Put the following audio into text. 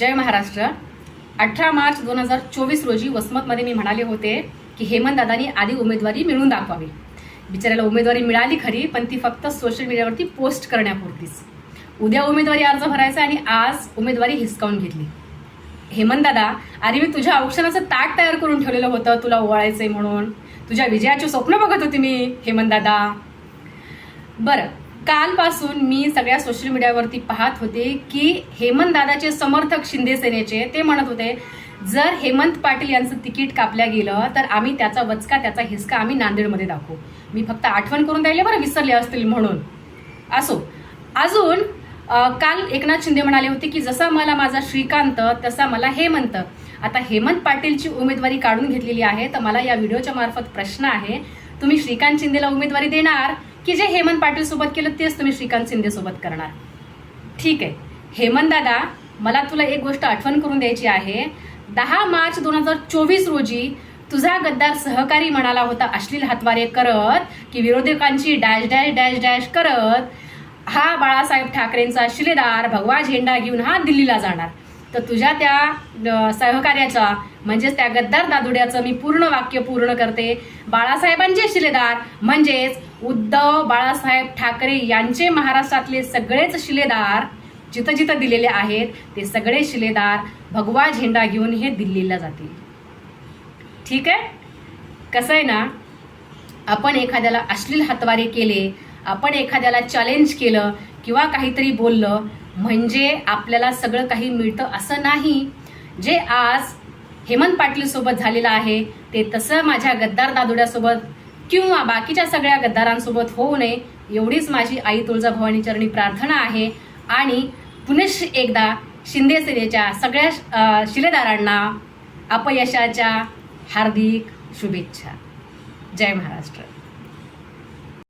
जय महाराष्ट्र. अठरा मार्च दोन हजार चोवीस रोजी वसमतमध्ये मी म्हणाले होते की हेमंतदादांनी आधी उमेदवारी मिळून दाखवावी. बिचाऱ्याला उमेदवारी मिळाली खरी पण ती फक्त सोशल मीडियावरती पोस्ट करण्यापुरतीच. उद्या उमेदवारी अर्ज भरायचा आणि आज उमेदवारी हिसकावून घेतली. हेमंतदादा अरे मी तुझ्या औक्षणाचं ताट तयार करून ठेवलेलं होतं तुला ओवाळायचंय म्हणून. तुझ्या विजयाचे स्वप्न बघत होते मी हेमंतदादा बरं कालपासून मी सगळ्या सोशल मीडियावरती पाहत होते की हेमंत दादाचे समर्थक शिंदे सेनेचे ते म्हणत होते जर हेमंत पाटील यांचं तिकीट कापल्या गेलं तर आम्ही त्याचा वचका त्याचा हिसका आम्ही नांदेडमध्ये दाखवू. मी फक्त आठवण करून द्यायला बरं विसरले असतील म्हणून. असो. अजून काल एकनाथ शिंदे म्हणाले होते की जसा मला माझा श्रीकांत तसा मला हेमंत. आता हेमंत पाटीलची उमेदवारी काढून घेतलेली आहे तर मला या व्हिडिओच्या मार्फत प्रश्न आहे तुम्ही श्रीकांत शिंदेला उमेदवारी देणार? की जे हेमंत पाटील सोबत केलं तेच तुम्ही श्रीकांत शिंदे सोबत करणार. ठीक आहे. हेमंत दादा मला तुला एक गोष्ट आठवण करून द्यायची आहे. दहा मार्च दोन हजार चोवीस रोजी तुझा गद्दार सहकारी म्हणाला होता अश्लील हातवारे करत की विरोधकांची डॅश डॅश डॅश डॅश करत हा बाळासाहेब ठाकरेंचा शिलेदार भगवा झेंडा घेऊन हा दिल्लीला जाणार. तर तुझ्या त्या सहकार्याचा म्हणजेच त्या गद्दार दादुड्याचं मी पूर्ण वाक्य पूर्ण करते. बाळासाहेबांचे शिलेदार म्हणजेच उद्धव बाळासाहेब ठाकरे यांचे महाराष्ट्रातले सगळेच शिलेदार जिथं जिथं दिलेले आहेत ते सगळे शिलेदार भगवा झेंडा घेऊन हे दिल्लीला जातील. ठीक आहे? कसं आहे ना आपण एखाद्याला अश्लील हातवारे केले आपण एखाद्याला चॅलेंज केलं किंवा काहीतरी बोललं म्हणजे आपल्याला सगळं काही मिळतं असं नाही. जे आज हेमंत पाटील सोबत झालेलं आहे. ते तसं माझ्या गद्दार दादोड्यासोबत किंवा बाकीच्या सगळ्या गद्दारांसोबत होऊ नये एवढीच माझी आई तुळजाभवानी चरणी प्रार्थना आहे. आणि पुनश एकदा शिंदे सेनेच्या सगळ्या शिलेदारांना अपयशाच्या हार्दिक शुभेच्छा. जय महाराष्ट्र.